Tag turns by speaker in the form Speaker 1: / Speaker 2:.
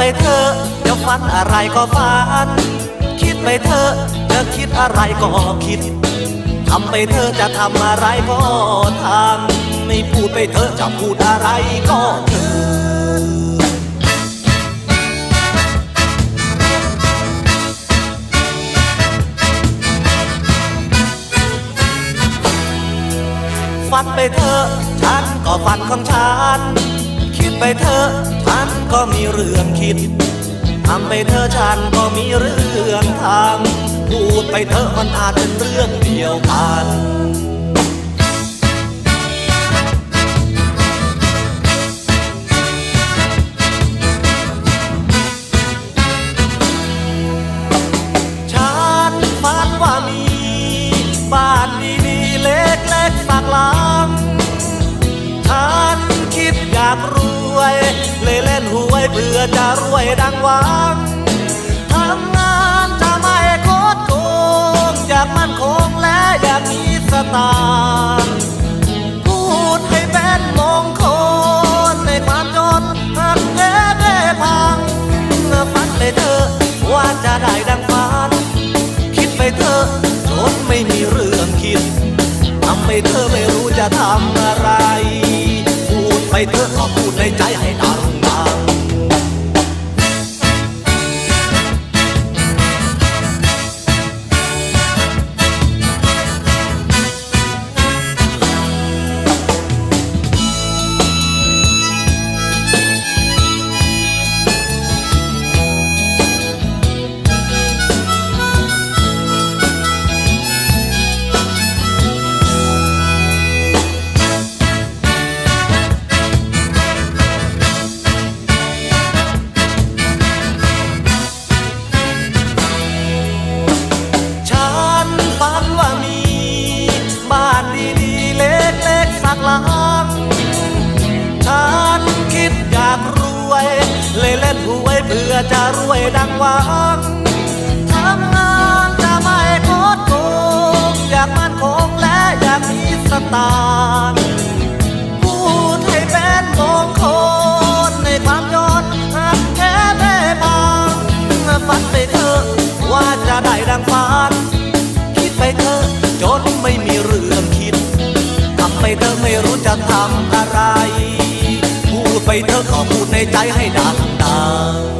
Speaker 1: ฝันอะไรก็ฝัน คิดไปเถอะจะคิดอะไรก็คิด ทำไปเถอะจะทำอะไรก็ทำไม่พูดไปเถอะจะพูดอะไรก็เถอะฝันไปเถอะ ฉันก็ฝันของฉัน ไปเธอะฉันก็มีเรื่องคิดทำไปเธอฉันก็มีเรื่องทำพูดไปเธอมันอาจเป็นเรื่องเดียวกัน พื่อจะรวยดังหวังทำงานจะไม่โคดโกงอยากมั่นคงและอยากมีสตางค์พูดให้เป็นมงคลในความจนหักแท้ได้พังฝันไปเถอว่าจะได้ดังฝันคิดไปเถอจนไม่มีเรื่องคิดทำไปเธอไม่รู้จะทำอะไร พูดไปเธอก็พูดในใจให้ดัง จะรวยดังหวังทำงานจะไม่โคดโกงอยากมั่นคงและอยากมีสตางค์พูดให้เป็นมงคลในความยนหักแค่แม่บางฝันไปเถอะว่าจะได้ดังฝันคิดไปเถอะจนไม่มีเรื่องคิดทำไปเถอะไม่รู้จะทำอะไร พูดไปเถอะขอพูดในใจให้ดังดัง